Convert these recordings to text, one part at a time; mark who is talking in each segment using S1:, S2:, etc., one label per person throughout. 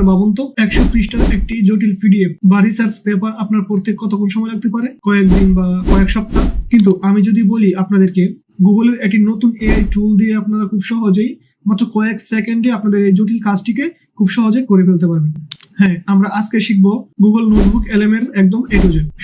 S1: একবার ভাবুন তো, একশো পৃষ্ঠার একটি জটিল পিডিএফ বা রিসার্চ পেপার আপনার পড়তে কতক্ষণ সময় লাগতে পারে? কয়েকদিন বা কয়েক সপ্তাহ। কিন্তু আমি যদি বলি আপনাদেরকে গুগলের একটি নতুন এআই টুল দিয়ে আপনারা খুব সহজেই মাত্র কয়েক সেকেন্ডে আপনাদের এই জটিল কাজটিকে খুব সহজে করে ফেলতে পারবেন। হ্যাঁ আমরা আজকে শিখব গুগল নোটবুক এলএম এর একদম এ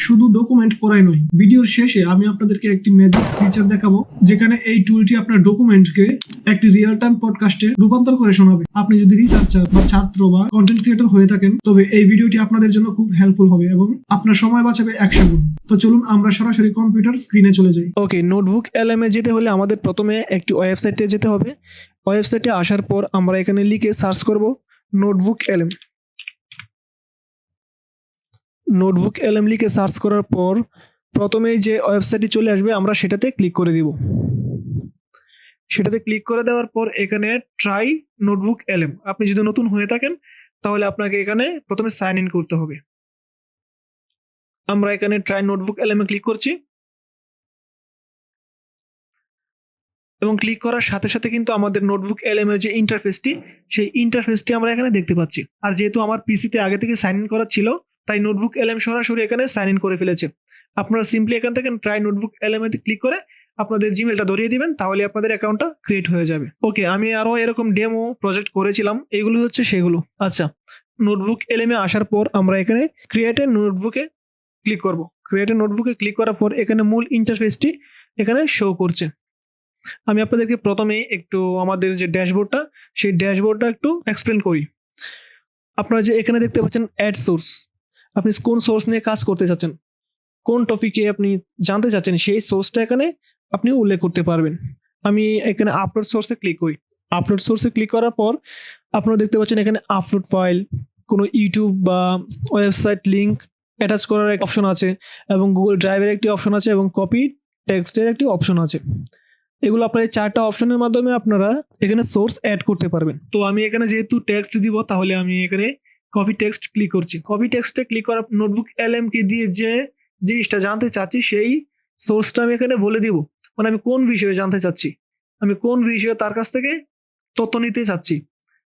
S1: শুধু ডকুমেন্ট পড়াই নয়, ভিডিওর শেষে আমি আপনাদেরকে একটি ম্যাজিক ফিচার দেখাবো, যেখানে এই টুলটি আপনার ডকুমেন্টকে একটি রিয়েল টাইম পডকাস্টে রূপান্তর করে শোনাবে। আপনি যদি রিসার্চার বা ছাত্র বা কন্টেন্ট ক্রিয়েটর হয়ে থাকেন, তবে এই ভিডিওটি আপনাদের জন্য খুব হেল্পফুল হবে এবং আপনার সময় বাঁচাবে একশো গুণ তো চলুন আমরা সরাসরি কম্পিউটার স্ক্রিনে চলে যাই। ওকে নোটবুক এলএম এ যেতে হলে আমাদের প্রথমে একটি ওয়েবসাইটে যেতে হবে। ওয়েবসাইটে আসার পর আমরা এখানে লিখে সার্চ করব নোটবুক এলএম নোটবুক এলএম লিখে সার্চ করার পর প্রথমেই যে ওয়েবসাইটটি চলে আসবে, আমরা সেটাতে ক্লিক করে দিব। সেটাতে ক্লিক করে দেওয়ার পর এখানে ট্রাই নোটবুক এলএম আপনি যদি নতুন হয়ে থাকেন, তাহলে আপনাকে এখানে প্রথমে সাইন ইন করতে হবে। আমরা এখানে ট্রাই নোটবুক এলএম ক্লিক করছি। এবং ক্লিক করার সাথে সাথে কিন্তু আমাদের নোটবুক এলএম এর যে ইন্টারফেসটি সেই ইন্টারফেসটি আমরা এখানে দেখতে পাচ্ছি। আর যেহেতু আমার পিসিতে আগে থেকে সাইন ইন করা ছিল তাই নোটবুক এলএম সরাসরি এখানে সাইন ইন করে ফেলেছে। আপনারা সিম্পলি এখান থেকে ট্রাই নোটবুক এলএম ক্লিক করে আপনাদের জিমেলটা ধরিয়ে দিবেন, তাহলে আপনাদের অ্যাকাউন্টটা ক্রিয়েট হয়ে যাবে। ওকে আমি আরও এরকম ডেমো প্রজেক্ট করেছিলাম এগুলো হচ্ছে সেগুলো। আচ্ছা নোটবুক এলএম আসার পর আমরা এখানে ক্রিয়েটে নোটবুকে ক্লিক করব। ক্রিয়েটে নোটবুকে ক্লিক করার পর এখানে মূল ইন্টারফেসটি এখানে শো করছে। আমি আপনাদেরকে প্রথমে একটু আমাদের যে ড্যাশবোর্ডটা সেই ড্যাশবোর্ডটা একটু এক্সপ্লেন করি। আপনারা যে এখানে দেখতে পাচ্ছেন অ্যাড সোর্স আপনি কোন সোর্স নিয়ে কাজ করতে চাচ্ছেন? কোন টপিকে আপনি জানতে চাচ্ছেন? সেই সোর্সটা এখানে আপনি উল্লেখ করতে পারবেন। আমি এখানে আপলোড সোর্সে ক্লিক করি। আপলোড সোর্সে ক্লিক করার পর আপনারা দেখতে পাচ্ছেন এখানে আপলোড ফাইল কোনো ইউটিউব বা ওয়েবসাইট লিঙ্ক অ্যাটাচ করার এক অপশন আছে এবং গুগল ড্রাইভের একটি অপশন আছে এবং কপি টেক্সটের একটি অপশন আছে। এগুলো আপনার এই চারটা অপশনের মাধ্যমে আপনারা এখানে সোর্স অ্যাড করতে পারবেন। তো আমি এখানে যেহেতু টেক্সট দিব, তাহলে আমি এখানে কপি টেক্সট ক্লিক করছি। কপি টেক্সটে ক্লিক করার নোটবুক এলএম কে দিয়ে যে জিনিসটা জানতে চাচ্ছি, সেই সোর্সটা আমি এখানে বলে দিব। মানে আমি কোন বিষয়ে জানতে চাচ্ছি? আমি কোন বিষয়ে তার কাছ থেকে তথ্য নিতে চাচ্ছি?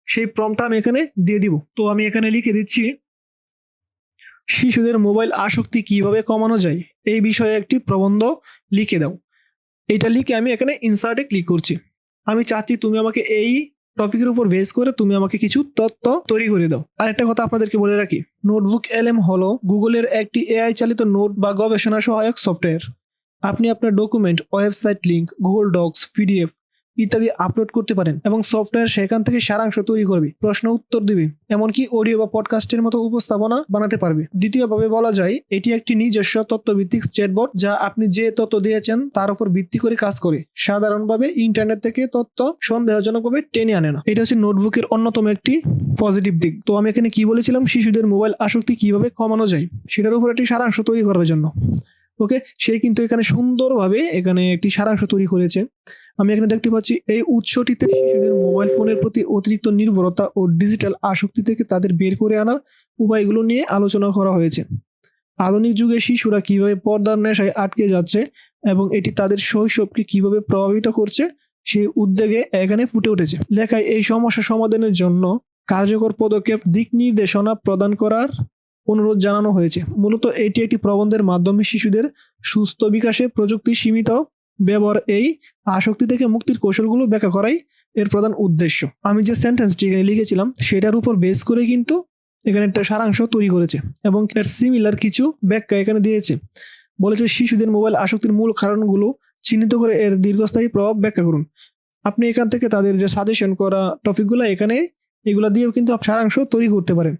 S1: সেই প্রমটা আমি এখানে দিয়ে দিব। তো আমি এখানে লিখে দিচ্ছি, শিশুদের মোবাইল আসক্তি কীভাবে কমানো যায়? এই বিষয়ে একটি প্রবন্ধ লিখে দাও। এটা লিখে আমি এখানে ইনসার্টে ক্লিক করছি। আমি চাচ্ছি তুমি আমাকে এই টপিকের উপর বেস করে তুমি আমাকে কিছু তথ্য তৈরি করে দাও। আর একটা কথা আপনাদেরকে বলে রাখি নোটবুক এলএম হলো গুগলের একটি এআই চালিত নোট বা গবেষণা সহায়ক সফটওয়্যার আপনি আপনার document website link Google Docs PDF ইত্যাদি আপলোড করতে পারেন এবং সফটওয়্যার সেখান থেকে সারাংশ তৈরি করবে, প্রশ্ন উত্তর দিবে। এমনকি অডিও বা পডকাস্টের মতো উপস্থাপনা বানাতে পারবে। দ্বিতীয়ভাবে বলা যায়, এটি একটি নিজস্ব তথ্যভিত্তিক চ্যাটবট যা আপনি যে তথ্য দিয়েছেন তার উপর ভিত্তি করে কাজ করে। সাধারণভাবে ইন্টারনেট থেকে তথ্য সন্দেহজনকভাবে টেনে আনে না। এটা হচ্ছে নোটবুকের অন্যতম একটি পজিটিভ দিক। তো আমি এখানে কি বলেছিলাম? শিশুদের মোবাইল আসক্তি কীভাবে কমানো যায়, সেটার উপর একটি সারাংশ তৈরি করার জন্য। ওকে সে কিন্তু এখানে সুন্দরভাবে এখানে একটি সারাংশ তৈরি করেছে। আমি এখানে দেখতে পাচ্ছি, এই উৎসটিতে শিশুদের মোবাইল ফোনের প্রতি অতিরিক্ত নির্ভরতা ও ডিজিটাল আসক্তি থেকে তাদের বের করে আনার উপায়গুলো নিয়ে আলোচনা করা হয়েছে। আধুনিক যুগে শিশুরা কীভাবে পর্দার নেশায় আটকে যাচ্ছে এবং এটি তাদের শৈশবকে কীভাবে প্রভাবিত করছে সেই উদ্যোগে এখানে ফুটে উঠেছে। লেখায় এই সমস্যা সমাধানের জন্য কার্যকর পদক্ষেপ, দিক নির্দেশনা প্রদান করার অনুরোধ জানানো হয়েছে। মূলত এটি একটি প্রবন্ধের মাধ্যমে শিশুদের সুস্থ বিকাশে প্রযুক্তি সীমিত ব্যবহার এই আসক্তি থেকে মুক্তির কৌশলগুলো ব্যাখ্যা করাই এর প্রধান উদ্দেশ্য। আমি যে সেন্টেন্সটি এখানে লিখেছিলাম, সেটার উপর বেস করে কিন্তু এখানে একটা সারাংশ তৈরি করেছে এবং এর সিমিলার কিছু ব্যাখ্যা এখানে দিয়েছে। বলেছে, শিশুদের মোবাইল আসক্তির মূল কারণগুলো চিহ্নিত করে এর দীর্ঘস্থায়ী প্রভাব ব্যাখ্যা করুন। আপনি এখান থেকে তাদের যে সাজেশন করা টপিকগুলো এখানে এগুলো দিয়েও কিন্তু সারাংশ তৈরি করতে পারেন।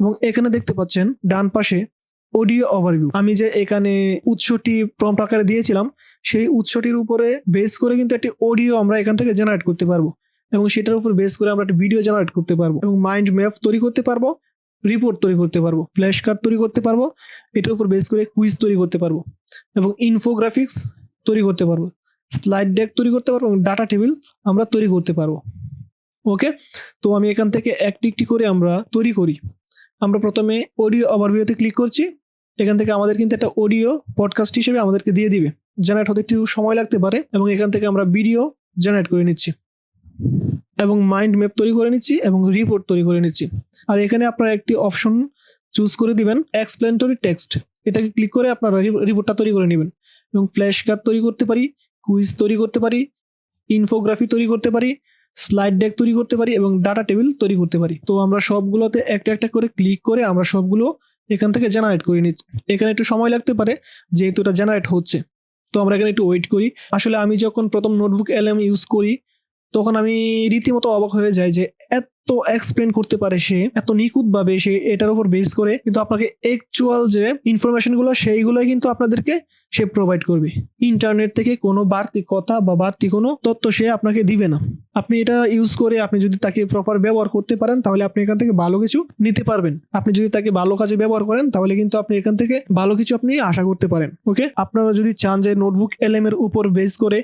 S1: এবং এখানে দেখতে পাচ্ছেন, ডান পাশে অডিও ওভারভিউ আমি যে এখানে উৎসটি প্রম্পট আকারে দিয়েছিলাম সেই উৎসটির উপরে বেস করে কিন্তু একটি অডিও আমরা এখান থেকে জেনারেট করতে পারব। এবং সেটার উপর বেস করে আমরা একটা ভিডিও জেনারেট করতে পারব। এবং মাইন্ড ম্যাপ তৈরি করতে পারব রিপোর্ট তৈরি করতে পারব ফ্ল্যাশ কার্ড তৈরি করতে পারব, এটার উপর বেস করে কুইজ তৈরি করতে পারব এবং ইনফোগ্রাফিক্স তৈরি করতে পারব স্লাইড ডেক তৈরি করতে পারব এবং ডাটা টেবিল আমরা তৈরি করতে পারব। ওকে তো আমি এখান থেকে একটি একটি করে আমরা তৈরি করি। আমরা প্রথমে অডিও ওভারভিউতে ক্লিক করছি। এখান থেকে আমাদের কিন্তু একটা অডিও পডকাস্ট হিসেবে আমাদেরকে দিয়ে দিবে। জেনারেট হতে একটু সময় লাগতে পারে এবং এখান থেকে আমরা ভিডিও জেনারেট করে নিচ্ছি। এবং মাইন্ড ম্যাপ তৈরি করে নিচ্ছি এবং রিপোর্ট তৈরি করে নিচ্ছি। আর এখানে আপনারা একটি অপশন চুজ করে দিবেন এক্সপ্লেনেটরি টেক্সট এটাকে ক্লিক করে আপনারা রিপোর্টটা তৈরি করে নেবেন। এবং ফ্ল্যাশ কার্ড তৈরি করতে পারি কুইজ তৈরি করতে পারি ইনফোগ্রাফি তৈরি করতে পারি স্লাইড ডেক তৈরি করতে পারি এবং ডাটা টেবিল তৈরি করতে পারি। তো আমরা সবগুলোতে একটা একটা করে ক্লিক করে আমরা সবগুলো এখান থেকে জেনারেট করে নিচ্ছি। এখানে একটু সময় লাগতে পারে, যেহেতু এটা জেনারেট হচ্ছে। তো আমরা এখানে একটু ওয়েট করি। আসলে আমি যখন প্রথম নোটবুক এলএম ইউজ করি, তখন আমি রীতিমতো অবাক হয়ে যাই যে এত এক্সপ্লেন করতে পারে সে, এত নিখুঁতভাবে সে এটার উপর বেস করে, কিন্তু আপনাকে অ্যাকচুয়াল যে ইনফরমেশনগুলো সেইগুলোই কিন্তু আপনাদেরকে সে প্রোভাইড করবে। ইন্টারনেট থেকে কোনো বাড়তি কথা বা বাড়তি কোনো তথ্য সে আপনাকে দিবে না। আপনি এটা ইউজ করে আপনি যদি তাকে প্রপার ব্যবহার করতে পারেন, তাহলে আপনি এখান থেকে ভালো কিছু নিতে পারবেন। আপনি যদি তাকে ভালো কাজে ব্যবহার করেন, তাহলে কিন্তু আপনি এখান থেকে ভালো কিছু আপনি আশা করতে পারেন। ওকে আপনারা যদি চান যে নোটবুক এলএম এর উপর বেস করে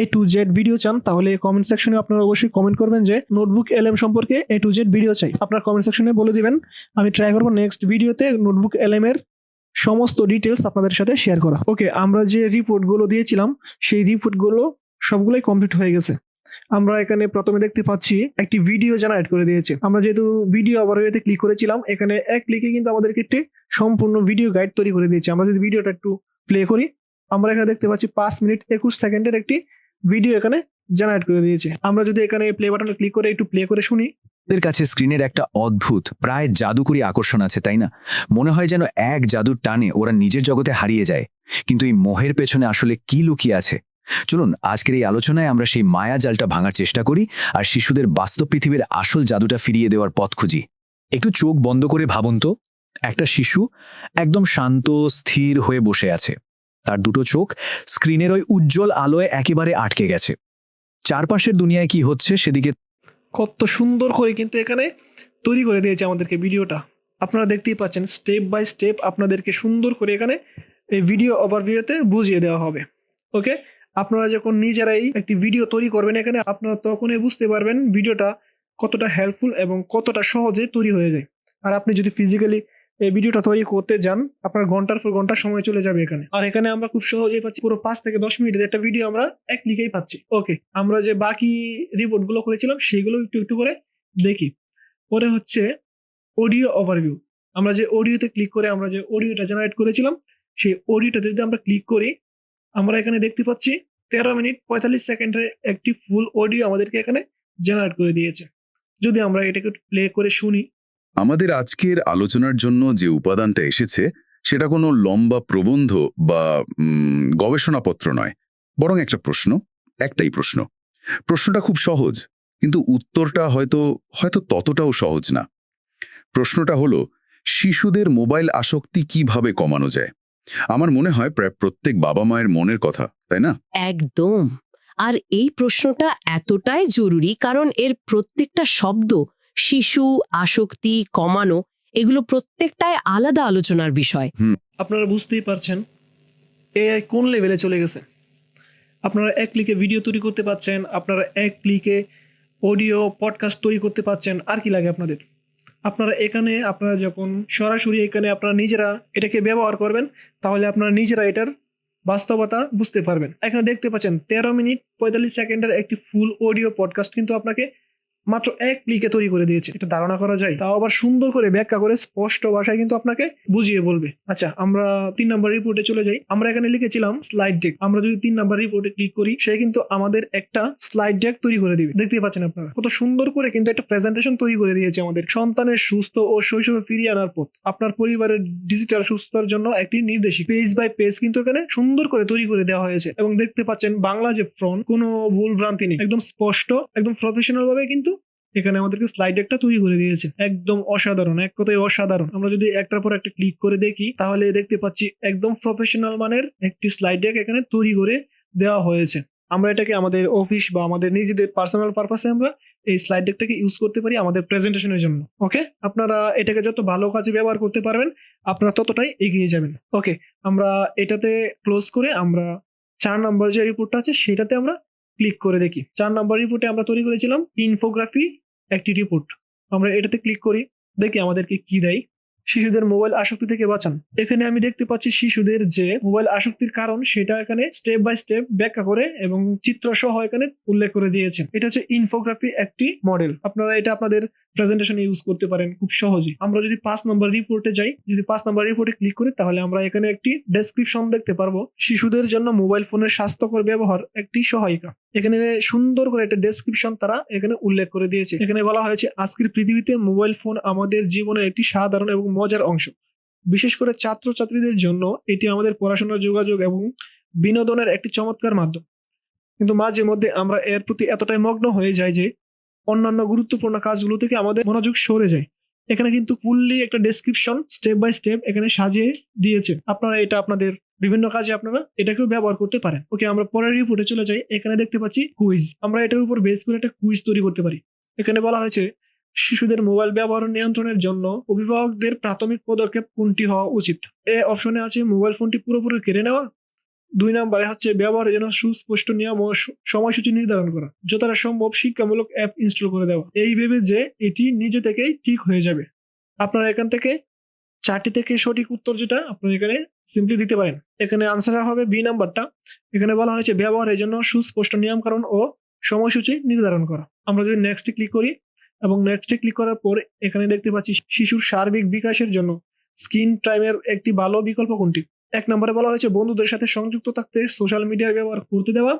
S1: এ টু জেড ভিডিও চান, তাহলে কমেন্ট সেকশনে আপনারা অবশ্যই কমেন্ট করবেন যে নোটবুক এলএম সম্পর্কে এ টু জেড ভিডিও চাই। আপনার কমেন্ট সেকশনে বলে দিবেন। আমি ট্রাই করব নেক্সট ভিডিওতে নোটবুক এলএম এর সমস্ত ডিটেলস আপনাদের সাথে শেয়ার করা। ওকে আমরা যে রিপোর্টগুলো দিয়েছিলাম, সেই রিপোর্টগুলো সবগুলোই কমপ্লিট হয়ে গেছে। আমরা এখানে প্রথমে দেখতে পাচ্ছি, একটি ভিডিও জেনারেট করে দিয়েছে। আমরা যেহেতু ভিডিও ওভারভিউতে ক্লিক করেছিলাম, এখানে এক ক্লিকে কিন্তু আমাদেরকে একটি সম্পূর্ণ ভিডিও গাইড তৈরি করে দিয়েছে। আমরা যদি ভিডিওটা একটু প্লে করি, আমরা এখানে দেখতে পাচ্ছি পাঁচ মিনিট একুশ সেকেন্ডের একটি ভিডিও এখানে জেনারেট করে দিয়েছে। আমরা যদি এখানে প্লে বাটনে ক্লিক করে একটু প্লে করে শুনি।
S2: আমাদের কাছে স্ক্রিনের একটা অদ্ভুত, প্রায় জাদুকরী আকর্ষণ আছে, তাই না? মনে হয় যেন এক জাদুর টানে ওরা নিজের জগতে হারিয়ে যায়। কিন্তু এই মোহের পেছনে আসলে কি লুকিয়ে আছে? চলুন, আজকের এই আলোচনায় আমরা সেই মায়া জালটা ভাঙার চেষ্টা করি আর শিশুদের বাস্তব পৃথিবীর আসল জাদুটা ফিরিয়ে দেওয়ার পথ খুঁজি। একটু চোখ বন্ধ করে ভাবুন তো। একটা শিশু একদম শান্ত, স্থির হয়ে বসে আছে। তার দুটো চোখ স্ক্রিনের ওই উজ্জ্বল আলোয় একেবারে আটকে গেছে। চারপাশের দুনিয়ায় কি হচ্ছে সেদিকে
S1: কত সুন্দর করে কিন্তু এখানে তৈরি করে দিয়েছে আমাদেরকে ভিডিওটা। আপনারা দেখতেই পাচ্ছেন স্টেপ বাই স্টেপ আপনাদেরকে সুন্দর করে এখানে এই ভিডিও ওভারভিউতে বুঝিয়ে দেওয়া হবে। ওকে আপনারা যখন নিজেরাই একটি ভিডিও তৈরি করবেন এখানে, আপনারা তখনই বুঝতে পারবেন ভিডিওটা কতটা হেল্পফুল এবং কতটা সহজে তৈরি হয়ে যায়। আর আপনি যদি ফিজিক্যালি এই ভিডিওটা তৈরি করতে যান। আপনার ঘণ্টার পর ঘণ্টা সময় চলে যাবে এখানে। আর এখানে আমরা খুব সহজেই পাচ্ছি, পুরো পাঁচ থেকে দশ মিনিটের একটা ভিডিও আমরা এক ক্লিকেই পাচ্ছি। ওকে আমরা যে বাকি রিপোর্টগুলো করেছিলাম, সেগুলো একটু একটু করে দেখি। পরে হচ্ছে অডিও ওভারভিউ আমরা যে অডিওতে ক্লিক করে আমরা যে অডিওটা জেনারেট করেছিলাম, সেই অডিওটাতে যদি আমরা ক্লিক করি, আমরা এখানে দেখতে পাচ্ছি তেরো মিনিট পঁয়তাল্লিশ সেকেন্ডের একটি ফুল অডিও আমাদেরকে এখানে জেনারেট করে দিয়েছে। যদি আমরা এটাকে প্লে করে শুনি
S3: আমাদের আজকের আলোচনার জন্য যে উপাদানটা এসেছে, সেটা কোনো লম্বা প্রবন্ধ বা গবেষণাপত্র নয়। বরং একটা প্রশ্ন, একটাই প্রশ্ন। প্রশ্নটা খুব সহজ, কিন্তু উত্তরটা হয়তো হয়তো ততটাও সহজ না। প্রশ্নটা হলো, শিশুদের মোবাইল আসক্তি কীভাবে কমানো যায়? আমার মনে হয় প্রায় প্রত্যেক বাবা মায়ের মনের কথা, তাই না?
S4: একদম। আর এই প্রশ্নটা এতটাই জরুরি, কারণ এর প্রত্যেকটা শব্দ শিশু আসক্তি কমানো এগুলো প্রত্যেকটাই আলাদা আলোচনার বিষয়।
S1: আপনারা বুঝতেই পারছেন এআই কোন লেভেলে চলে গেছে? আপনারা এক ক্লিকে ভিডিও তৈরি করতে পারছেন আপনারা এক ক্লিকে অডিও পডকাস্ট তৈরি করতে পারছেন আর কি লাগে আপনাদের? আপনারা এখানে আপনারা যখন সরাসরি এখানে আপনারা নিজেরা এটাকে ব্যবহার করবেন তাহলে আপনারা নিজেরা এটার বাস্তবতা বুঝতে পারবেন। এখানে দেখতে পাচ্ছেন তেরো মিনিট পঁয়তাল্লিশ সেকেন্ডের একটি ফুল অডিও পডকাস্ট কিন্তু আপনাকে মাত্র এক ক্লিকে তৈরি করে দিয়েছে। এটা ধারণা করা যায়। তাও আবার সুন্দর করে ব্যাখ্যা করে স্পষ্ট ভাষায় কিন্তু আপনাকে বুঝিয়ে বলবে। আচ্ছা আমরা তিন নাম্বার রিপোর্টে চলে যাই। আমরা এখানে লিখেছিলাম স্লাইড ডেক আমরা যদি তিন নাম্বার রিপোর্টে ক্লিক করি, সে কিন্তু আমাদের একটা স্লাইড ডেক তৈরি করে দিবে। দেখতে পাচ্ছেন আপনারা। কত সুন্দর করে কিন্তু একটা প্রেজেন্টেশন তৈরি করে দিয়েছে আমাদের। সন্তানের সুস্থ ও শৈশবে ফিরিয়ে আনার পথ। আপনার পরিবারের ডিজিটাল সুস্থতার জন্য একটি নির্দেশিক। পেজ বাই পেজ কিন্তু এখানে সুন্দর করে তৈরি করে দেওয়া হয়েছে। এবং দেখতে পাচ্ছেন বাংলা যে ফ্রন্ট কোনো ভুল ভ্রান্তি নেই। একদম স্পষ্ট, একদম প্রফেশনাল ভাবে কিন্তু এখানে আমাদেরকে স্লাইড একটা তৈরি করে দিয়েছে। একদম অসাধারণ, এক কথায় অসাধারণ। আমরা যদি একটার পর একটা ক্লিক করে দেখি, তাহলে দেখতে পাচ্ছি একদম প্রফেশনাল মানের একটি স্লাইড ডেক এখানে তৈরি করে দেওয়া হয়েছে। আমরা এটাকে আমাদের অফিস বা আমাদের নিজেদের পার্সোনাল পারপাসে আমরা এই স্লাইড ডেকটাকে ইউজ করতে পারি আমাদের প্রেজেন্টেশনের জন্য ওকে আপনারা এটাকে যত ভালো কাজে ব্যবহার করতে পারবেন, আপনারা ততটাই এগিয়ে যাবেন ওকে আমরা এটাতে ক্লোজ করে আমরা চার নম্বর যে রিপোর্টটা আছে, সেটাতে আমরা ক্লিক করে দেখি। চার নম্বর রিপোর্টে আমরা তৈরি করেছিলাম ইনফোগ্রাফি একটি রিপোর্ট আমরা এটাতে ক্লিক করি, দেখি আমাদেরকে কি দেয়। শিশুদের মোবাইল আসক্তি থেকে বাঁচান। এখানে আমি দেখতে পাচ্ছি শিশুদের যে মোবাইল আসক্তির কারণ, সেটা এখানে স্টেপ বাই স্টেপ ব্যাখ্যা করে এবং চিত্র সহ এখানে উল্লেখ করে দিয়েছে এটা হচ্ছে ইনফোগ্রাফি একটি মডেল আপনারা এটা আপনাদের প্রেজেন্টেশন ইউজ করতে পারেন খুব সহজেই। আমরা যদি পাঁচ নম্বর রিপোর্টে যাই, যদি পাঁচ নম্বর রিপোর্টে ক্লিক করি, তাহলে আমরা এখানে একটি ডেসক্রিপশন দেখতে পারব। শিশুদের জন্য মোবাইল ফোনের স্বাস্থ্যকর ব্যবহার একটি সহায়িকা। এখানে সুন্দর করে একটা ডেসক্রিপশন তারা এখানে উল্লেখ করে দিয়েছে। এখানে বলা হয়েছে, আজকের পৃথিবীতে মোবাইল ফোন আমাদের জীবনের একটি সাধারণ এবং মজার অংশ। বিশেষ করে ছাত্রছাত্রীদের জন্য এটি আমাদের পড়াশোনার যোগাযোগ এবং বিনোদনের একটি চমৎকার মাধ্যম। কিন্তু মাঝে মধ্যে আমরা এর প্রতি এতটাই মগ্ন হয়ে যাই যে অন্যান্য গুরুত্বপূর্ণ কাজগুলো থেকে আমাদের মনোযোগ সরে যায়। এখানে কিন্তু ফুললি একটা ডেসক্রিপশন স্টেপ বাই স্টেপ এখানে সাজিয়ে দিয়েছে। আপনারা এটা আপনাদের বিভিন্ন কাজে আপনারা এটাকেও ব্যবহার করতে পারেন। ওকে, আমরা পরের রিপোর্টে চলে যাই। এখানে দেখতে পাচ্ছি কুইজ আমরা এটার উপর বেস করে একটা কুইজ তৈরি করতে পারি। এখানে বলা হয়েছে শিশুদের মোবাইল ব্যবহার নিয়ন্ত্রণের জন্য অভিভাবকদের প্রাথমিক পদক্ষেপ কোনটি হওয়া উচিত? এ অপশনে আছে মোবাইল ফোনটি পুরোপুরি কেড়ে নেওয়া। দুই নম্বরে হচ্ছে ব্যবহারের জন্য সুস্পষ্ট নিয়ম ও সময়সূচি নির্ধারণ করা, যতটা সম্ভব শিক্ষামূলক অ্যাপ ইনস্টল করে দেওয়া। এই ভেবে যে এটি নিজে থেকেই ঠিক হয়ে যাবে। আপনারা এখান থেকে চারটি থেকে সঠিক উত্তর যেটা আপনারা এখানে সিম্পলি দিতে পারেন। এখানে আনসার হবে বি নাম্বারটা এখানে বলা হয়েছে ব্যবহারের জন্য সুস্পষ্ট নিয়মকানুন ও সময়সূচি নির্ধারণ করা। আমরা যদি নেক্সটে ক্লিক করি এবং নেক্সটে ক্লিক করার পর এখানে দেখতে পাচ্ছি শিশুর সার্বিক বিকাশের জন্য স্ক্রিন টাইমের একটি ভালো বিকল্প কোনটি? এক নম্বরে বলা হয়েছে বন্ধুদের সাথে সংযুক্ত থাকতে সোশ্যাল মিডিয়ার ব্যবহার করতে দেওয়া,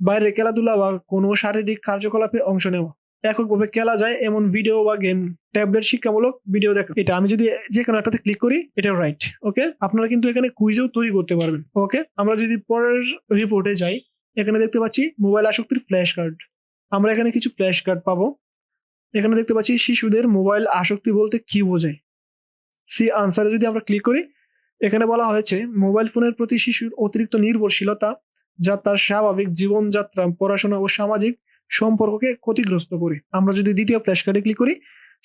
S1: বাইরে খেলাধুলা বা কোনো শারীরিক কার্যকলাপে অংশ নেওয়া। এককভাবে খেলা যায় এমন ভিডিও বা গেম ট্যাবলেট শিক্ষামূলক ভিডিও দেখা। এটা আমি যদি যে কোনো একটাতে ক্লিক করি, এটা রাইট ওকে আপনারা কিন্তু এখানে কুইজেও তৈরি করতে পারবেন ওকে আমরা যদি পরের রিপোর্টে যাই, এখানে দেখতে পাচ্ছি মোবাইল আসক্তির ফ্ল্যাশ কার্ড আমরা এখানে কিছু ফ্ল্যাশ কার্ড পাবো। এখানে দেখতে পাচ্ছি শিশুদের মোবাইল আসক্তি বলতে কি বোঝায়? সি আনসারে যদি আমরা ক্লিক করি, এখানে বলা হয়েছে, মোবাইল ফোনের প্রতি শিশুর অতিরিক্ত নির্ভরশীলতা যা তার স্বাভাবিক জীবনযাত্রা, পড়াশোনা ও সামাজিক সম্পর্ককে ক্ষতিগ্রস্ত করে। আমরা যদি দ্বিতীয় ফ্ল্যাশ কার্ডে ক্লিক করি,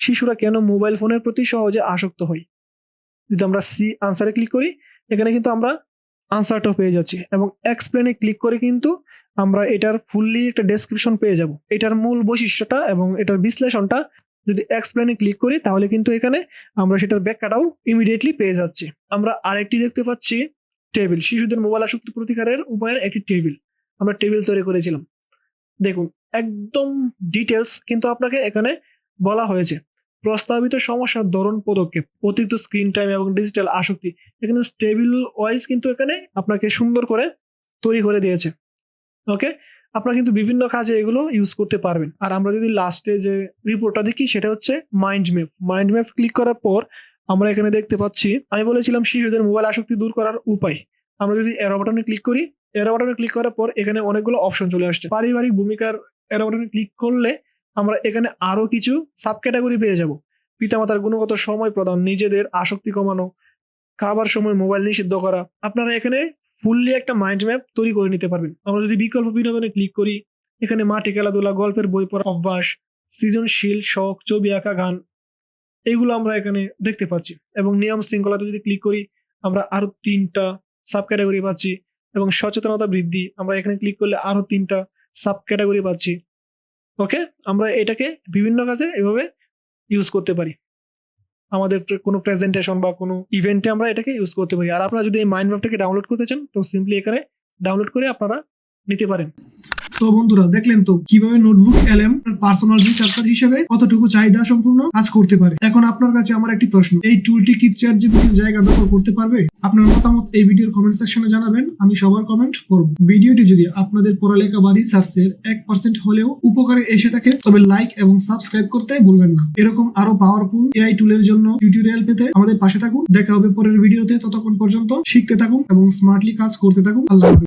S1: শিশুরা কেন মোবাইল ফোনের প্রতি সহজে আসক্ত হয়? যদি আমরা সি আনসারে ক্লিক করি, এখানে কিন্তু আমরা আনসারটাও পেয়ে যাচ্ছি এবং এক্সপ্লেনে ক্লিক করে কিন্তু আমরা এটার ফুললি একটা ডেসক্রিপশন পেয়ে যাব। এটার মূল বৈশিষ্ট্যটা এবং এটার বিশ্লেষণটা যদি এক্সপ্লেনে ক্লিক করি, তাহলে কিন্তু এখানে আমরা সেটার ব্যাখ্যাটাও ইমিডিয়েটলি পেয়ে যাচ্ছি। আমরা আরেকটি দেখতে পাচ্ছি টেবিল শিশুদের মোবাইল আসক্তি প্রতিকারের উপায়ের একটি টেবিল আমরা টেবিল তৈরি করেছিলাম। দেখুন, একদম ডিটেলস কিন্তু আপনাকে এখানে বলা হয়েছে। প্রস্তাবিত সমস্যার ধরন পদক্ষেপ, অতিরিক্ত স্ক্রিন টাইম এবং ডিজিটাল আসক্তি। এখানে টেবিল ওয়াইজ কিন্তু এখানে আপনাকে সুন্দর করে তৈরি করে দিয়েছে। ওকে আপনারা কিন্তু বিভিন্ন কাজে এগুলো ইউজ করতে পারবেন। আর আমরা যদি লাস্টে যে রিপোর্টটা দেখি, সেটা হচ্ছে mind map mind map click করার পর আমরা এখানে দেখতে পাচ্ছি, আমি বলেছিলাম শিশুদের মোবাইল আসক্তি দূর করার উপায়। আমরা যদি এরো বাটনে ক্লিক করি এরো বাটনে ক্লিক করার পর এখানে অনেকগুলো অপশন চলে আসছে। পারিবারিক ভূমিকার এরো বাটনে ক্লিক করলে আমরা এখানে আরও কিছু সাব ক্যাটাগরি পেয়ে যাব। পিতামাতার গুণগত সময় প্রদান, নিজেদের আসক্তি কমানো খাবার সময় মোবাইল নিষিদ্ধ করা। আপনারা এখানে ফুললি একটা মাইন্ড ম্যাপ তৈরি করে নিতে পারবেন। আমরা যদি বিকল্প বিনোদনে ক্লিক করি, এখানে মাঠে খেলাধুলা, গল্পের বই পড়া, অভ্যাস, সৃজনশীল, শখ, ছবি আঁকা, গান এইগুলো আমরা এখানে দেখতে পাচ্ছি। এবং নিয়ম শৃঙ্খলাতে যদি ক্লিক করি, আমরা আরও তিনটা সাব ক্যাটাগরি পাচ্ছি এবং সচেতনতা বৃদ্ধি, আমরা এখানে ক্লিক করলে আরও তিনটা সাব ক্যাটাগরি পাচ্ছি। ওকে আমরা এটাকে বিভিন্ন কাজে এভাবে ইউজ করতে পারি। আমাদের কোনো প্রেজেন্টেশন বা কোনো ইভেন্টে আমরা এটাকে ইউজ করতে পারি। আর আপনারা যদি এই মাইন্ড ম্যাপটাকে ডাউনলোড করতে চান, তো সিম্পলি এখানে ডাউনলোড করে আপনারা নিতে পারেন। তো বন্ধুরা, দেখলেন তো কীভাবে নোটবুক এলএম পার্সোনাল রিসার্চার হিসেবে কতটুকু চাহিদা সম্পূর্ণ কাজ করতে পারে? এখন আপনার কাছে আমার একটি প্রশ্ন, এই টুলটি কি চ্যাট জিপিটির জায়গা দখল করতে পারবে? আপনার মতামত এই ভিডিওর কমেন্ট সেকশনে জানাবেন, আমি সবার কমেন্ট পড়ব ভিডিওটি যদি আপনাদের পড়ালেখা বা রিসার্চের এক পার্সেন্ট হলেও উপকারে এসে থাকে, তবে লাইক এবং সাবস্ক্রাইব করতে ভুলবেন না। এরকম আরও পাওয়ারফুল এআই টুলের জন্য টিউটোরিয়াল পেতে আমাদের পাশে থাকুন। দেখা হবে পরের ভিডিওতে, ততক্ষণ পর্যন্ত শিখতে থাকুন এবং স্মার্টলি কাজ করতে থাকুন। আল্লাহ